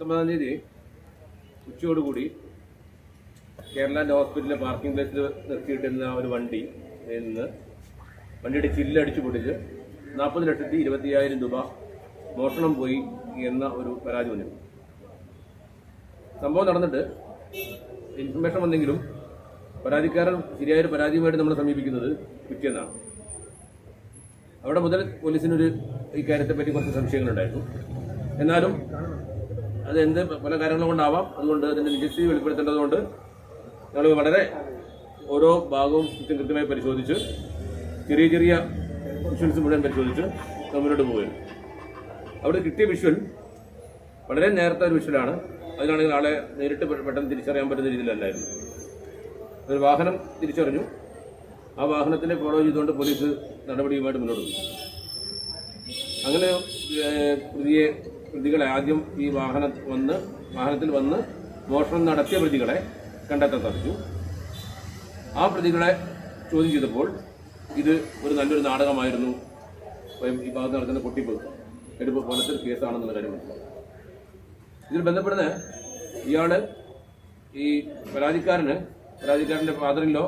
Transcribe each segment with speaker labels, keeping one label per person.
Speaker 1: പത്തൊമ്പതാം തീയതി ഉച്ചയോടുകൂടി കേരളാന്റെ ഹോസ്പിറ്റലിലെ പാർക്കിംഗ് പ്ലേസിൽ നിർത്തിയിട്ടിരുന്ന ഒരു വണ്ടി നിന്ന് വണ്ടിയുടെ ചില്ലടിച്ചു പൊട്ടിച്ച് നാൽപ്പത് ലക്ഷത്തി ഇരുപത്തിയായിരം രൂപ മോഷണം പോയി എന്ന ഒരു പരാതി വന്നിരുന്നു. സംഭവം നടന്നിട്ട് ഇൻഫർമേഷൻ വന്നെങ്കിലും പരാതിക്കാരൻ ശരിയായൊരു പരാതിയുമായിട്ട് നമ്മൾ സമീപിക്കുന്നത് പിറ്റേന്നാണ് അവിടെ മുതൽ പോലീസിനൊരു ഇക്കാര്യത്തെപ്പറ്റി കുറച്ച് സംശയങ്ങളുണ്ടായിരുന്നു. എന്നാലും അത് എന്ത് പല കാര്യങ്ങളും കൊണ്ടാവാം. അതുകൊണ്ട് അതിന്റെ നിജസ്ഥിതി വെളിപ്പെടുത്തേണ്ടതുകൊണ്ട് ഞങ്ങൾ വളരെ ഓരോ ഭാഗവും കൃത്യം കൃത്യമായി പരിശോധിച്ച് ചെറിയ ചെറിയ വിഷ്വൽസ് മുഴുവൻ പരിശോധിച്ച് മുന്നോട്ട് പോവുകയാണ്. അവിടെ കിട്ടിയ വിഷ്വൽ വളരെ നേരത്തെ ഒരു വിഷ്വലാണ് അതിനാണെങ്കിൽ ആളെ നേരിട്ട് പെട്ടെന്ന് തിരിച്ചറിയാൻ പറ്റുന്ന രീതിയിലല്ലായിരുന്നു. ഒരു വാഹനം തിരിച്ചറിഞ്ഞു. ആ വാഹനത്തിനെ ഫോളോ ചെയ്തുകൊണ്ട് പോലീസ് നടപടിയുമായിട്ട് മുന്നോട്ട് പോയി. അങ്ങനെ പ്രതിയെ പ്രതികളെ ആദ്യം ഈ വാഹന വന്ന് വാഹനത്തിൽ വന്ന് മോഷണം നടത്തിയ പ്രതികളെ കണ്ടെത്താൻ സാധിച്ചു. ആ പ്രതികളെ ചോദ്യം ചെയ്തപ്പോൾ ഇത് ഒരു നല്ലൊരു നാടകമായിരുന്നു. ഈ ഭാഗത്ത് നടക്കുന്ന പൊട്ടിപ്പ് എടുപ്പ് പോലത്തെ കേസാണെന്നുള്ള കാര്യം മനസ്സിലാക്കി ഇതിൽ ബന്ധപ്പെടുന്ന ഇയാൾ ഈ പരാതിക്കാരന് പരാതിക്കാരന്റെ ഫാദറിലോ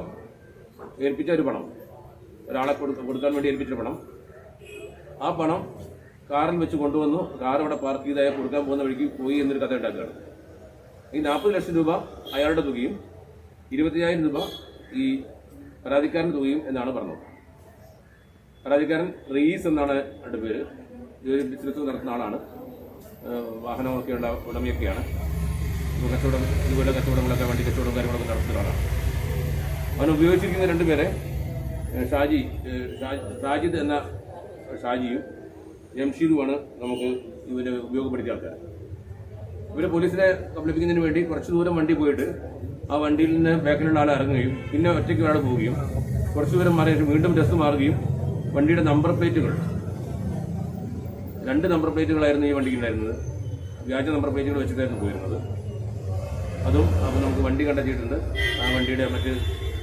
Speaker 1: ഏൽപ്പിച്ച ഒരു പണം ഒരാളെ കൊടുക്കാൻ വേണ്ടി ഏൽപ്പിച്ച പണം. ആ പണം കാറിൽ വെച്ച് കൊണ്ടുവന്നു. കാർ അവിടെ പാർക്ക് ചെയ്ത് അയാൾ കൊടുക്കാൻ പോകുന്ന വഴിക്ക് പോയി എന്നൊരു കഥ ഉണ്ടാക്കുകയാണ്. ഈ നാൽപ്പത് ലക്ഷം രൂപ അയാളുടെ തുകയും ഇരുപത്തിയായിരം രൂപ ഈ പരാതിക്കാരൻ തുകയും എന്നാണ് പറഞ്ഞത്. പരാതിക്കാരൻ റീസ് എന്നാണ് അവരുടെ പേര്. ഇതൊരു ബിസിനസ് നടത്തുന്ന ആളാണ്. വാഹനമൊക്കെയുള്ള ഉടമയൊക്കെയാണ്. കച്ചവടം ഇതുപോലെ കച്ചവടങ്ങളൊക്കെ വണ്ടി കച്ചവടം കാര്യങ്ങളൊക്കെ നടത്തുന്ന ആളാണ് അവൻ ഉപയോഗിച്ചിരിക്കുന്ന രണ്ടുപേരെ ഷാജി ഷാജിദ് എന്ന ഷാജിയും ജംഷീദുമാണ് നമുക്ക് ഇവരെ ഉപയോഗപ്പെടുത്തിയ ആൾക്കാർ ഇവരെ പോലീസിനെ കബളിപ്പിക്കുന്നതിന് വേണ്ടി കുറച്ച് ദൂരം വണ്ടി പോയിട്ട് ആ വണ്ടിയിൽ നിന്ന് ബാക്കിലുള്ള ആൾ ഇറങ്ങുകയും പിന്നെ ഒറ്റയ്ക്ക് ഒരാൾ പോവുകയും കുറച്ച് ദൂരം മാറി വീണ്ടും ഡ്രസ്സ് മാറുകയും വണ്ടിയുടെ നമ്പർ പ്ലേറ്റുകൾ രണ്ട് നമ്പർ പ്ലേറ്റുകളായിരുന്നു ഈ വണ്ടിക്ക് ഉണ്ടായിരുന്നത്. വ്യാജ നമ്പർ പ്ലേറ്റുകൾ വെച്ചിട്ടായിരുന്നു പോയിരുന്നത്. അതും അപ്പോൾ നമുക്ക് വണ്ടി കണ്ടെത്തിയിട്ടുണ്ട്. ആ വണ്ടിയുടെ മറ്റ്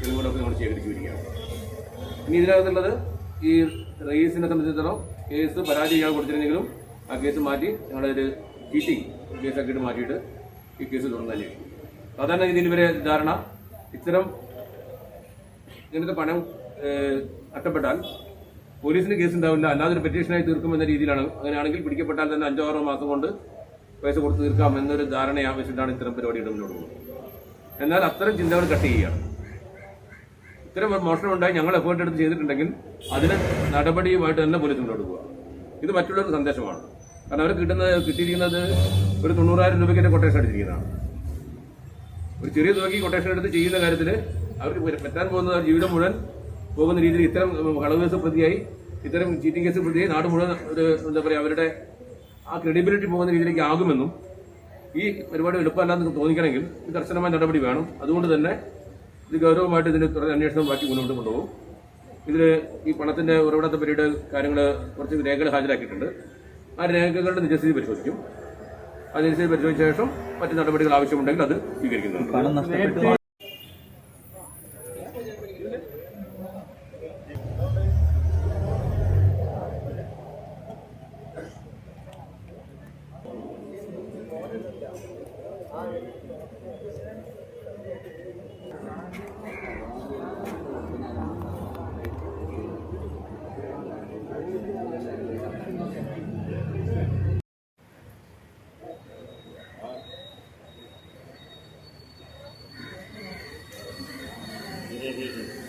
Speaker 1: തെളിവുകളൊക്കെ നമ്മൾ ശേഖരിച്ചു വരികയാണ്. ഇനി ഇതിനകത്തുള്ളത് ഈ റയീസിനെ സംബന്ധിച്ചിടത്തോളം കേസ് പരാതി ഇയാൾ കൊടുത്തിരുന്നെങ്കിലും ആ കേസ് മാറ്റി ഞങ്ങളൊരു ചീറ്റിംഗ് കേസാക്കിയിട്ട് മാറ്റിയിട്ട് ഈ കേസ് തുടർന്ന് തന്നെ. സാധാരണ ഇതിന് ഇവരെ ധാരണ ഇത്തരം ഇങ്ങനത്തെ പണം അട്ടപ്പെട്ടാൽ പോലീസിന് കേസ് ഉണ്ടാവില്ല. അല്ലാതെ ഒരു പെറ്റീഷനായി തീർക്കുമെന്ന രീതിയിലാണ്. അങ്ങനെയാണെങ്കിൽ പിടിക്കപ്പെട്ടാൽ തന്നെ അഞ്ചോ ആറോ മാസം കൊണ്ട് പൈസ കൊടുത്ത് തീർക്കാം എന്നൊരു ധാരണ ആവശ്യത്തിലാണ് ഇത്തരം പരിപാടിയുടെ മുന്നോട്ട് പോകുന്നത് എന്നാൽ അത്തരം ചിന്തകൾ കട്ട് ചെയ്യുകയാണ്. ഇത്തരം മോഷണം ഉണ്ടായി ഞങ്ങൾ എഫേർട്ട് എടുത്ത് ചെയ്തിട്ടുണ്ടെങ്കിൽ അതിന് നടപടിയുമായിട്ട് തന്നെ പോലീസ് മുന്നോട്ട് ഇത് മറ്റുള്ളവർക്ക് സന്ദേശമാണ്. കാരണം അവർ കിട്ടുന്നത് കിട്ടിയിരിക്കുന്നത് ഒരു തൊണ്ണൂറായിരം രൂപയ്ക്ക് കൊട്ടേഷൻ അടിച്ചിരിക്കുന്നതാണ് ഒരു ചെറിയ തുകയ്ക്ക് കൊട്ടേഷൻ എടുത്ത് ചെയ്യുന്ന കാര്യത്തിൽ അവർക്ക് പറ്റാൻ പോകുന്ന ജീവിതം മുഴുവൻ പോകുന്ന രീതിയിൽ ഇത്തരം കളവ് കേസ് പ്രതിയായി ഇത്തരം ചീറ്റിംഗ് കേസ് പ്രതിയായി നാട് മുഴുവൻ ഒരു എന്താ പറയുക അവരുടെ ആ ക്രെഡിബിലിറ്റി പോകുന്ന രീതിയിലേക്ക് ആകുമെന്നും ഈ പരിപാടി എളുപ്പമല്ലാന്ന് തോന്നിക്കണമെങ്കിൽ കർശനമായ നടപടി വേണം. അതുകൊണ്ട് തന്നെ ഇത് ഗൗരവമായിട്ട് ഇതിന് തുടർ അന്വേഷണം ബാക്കി മുന്നോട്ട് കൊണ്ടുപോകും. ഇതിൽ ഈ പണത്തിന്റെ ഉറവിടത്തെ പറ്റിയിട്ട് കാര്യങ്ങൾ കുറച്ച് രേഖകൾ ഹാജരാക്കിയിട്ടുണ്ട്. ആ രേഖകളുടെ നിജസ്ഥിതി പരിശോധിക്കും. ആ നിജസ്ഥിതി പരിശോധിച്ച ശേഷം മറ്റു നടപടികൾ ആവശ്യമുണ്ടെങ്കിൽ അത് സ്വീകരിക്കുന്നതാണ്
Speaker 2: 네, 네,
Speaker 3: 네.